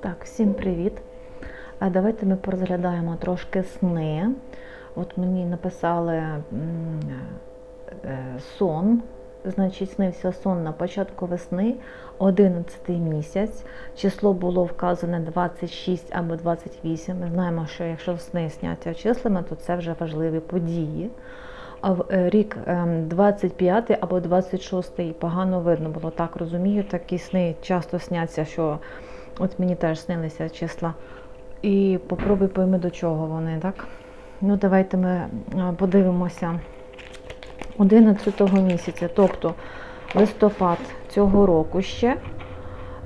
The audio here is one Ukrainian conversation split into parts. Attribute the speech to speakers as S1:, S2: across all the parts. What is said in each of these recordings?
S1: Так, всім привіт. Давайте ми порозглядаємо трошки сни. От мені написали е, сон. Значить, снився сон на початку весни, 11 місяць. Число було вказане 26 або 28. Ми знаємо, що якщо сни сняться числами, то це вже важливі події. А в е, рік ем, 25 або 26 погано видно було. Так розумію, такі сни часто сняться, що от мені теж снилися числа. І попробуй пойми, до чого вони, так? Ну, давайте ми е, подивимося 11 місяця, тобто листопад цього року ще.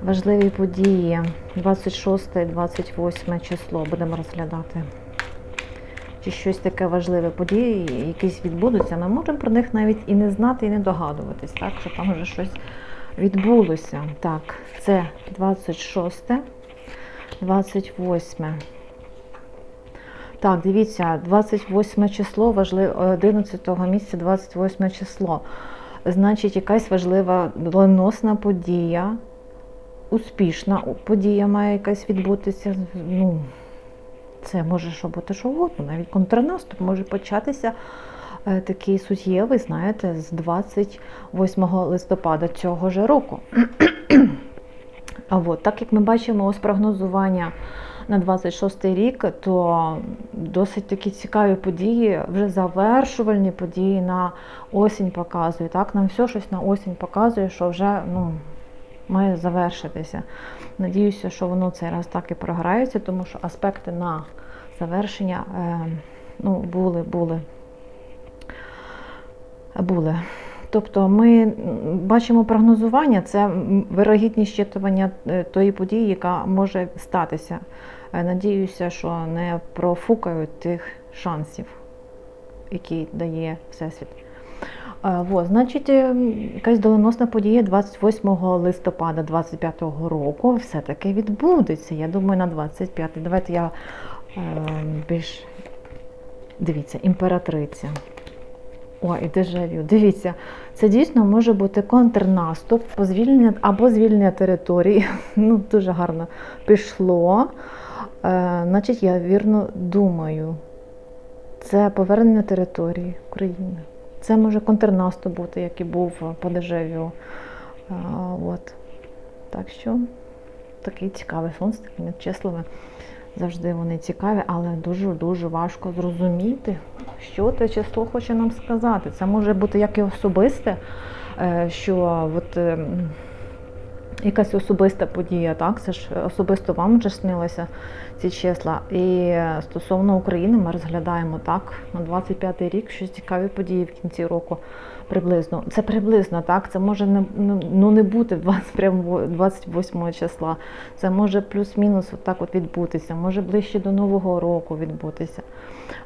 S1: Важливі події 26-28 число будемо розглядати. Чи щось таке важливе події, якісь відбудуться. Ми можемо про них навіть і не знати, і не догадуватись, так? що там вже щось відбулося. Так, це 26, 28. Так, дивіться, 28 число, важливе 11 місяця, 28 число. Значить, якась важлива доленосна подія, успішна подія має якась відбутися. Ну, це може що бути що угодно, навіть контрнаступ може початися такий суттєвий, знаєте, з 28 листопада цього ж року. А от, так як ми бачимо ось прогнозування на 26 рік, то досить такі цікаві події, вже завершувальні події на осінь показує. Так, нам все щось на осінь показує, що вже ну, має завершитися. Надіюся, що воно цей раз так і програється, тому що аспекти на завершення е, ну, були, були. Були. Тобто ми бачимо прогнозування, це вирогідність щитування е, тої події, яка може статися. Е, Надіюся, що не профукають тих шансів, які дає Всесвіт. Е, Во, значить, якась доленосна подія 28 листопада 25 року все-таки відбудеться. Я думаю, на 25. Давайте я е, більш дивіться, імператриця. О, і дежавю. Дивіться, це дійсно може бути контрнаступ по звільнення або звільнення території. Ну, дуже гарно пішло. Е, значить, я вірно думаю, це повернення території України. Це може контрнаступ бути, як і був по дежавю. Е, от. Так що такий цікавий сон з такими числами. Завжди вони цікаві, але дуже-дуже важко зрозуміти, що те число хоче нам сказати. Це може бути як і особисте, е, що от, е, якась особиста подія, так? Це ж особисто вам вже снилося ці числа. І стосовно України ми розглядаємо так, на 25-й рік щось цікаві події в кінці року. Приблизно. Це приблизно, так? Це може не, ну, не бути 20, прямо 28 числа. Це може плюс-мінус так от відбутися, може ближче до Нового року відбутися.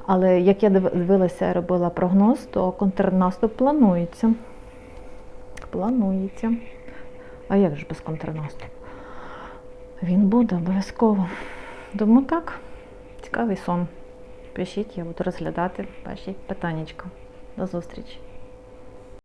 S1: Але як я дивилася робила прогноз, то контрнаступ планується. Планується. А як же без контрнаступу? Він буде обов'язково. Тому так, цікавий сон. Пишіть, я буду розглядати ваші питаннячка. До зустрічі!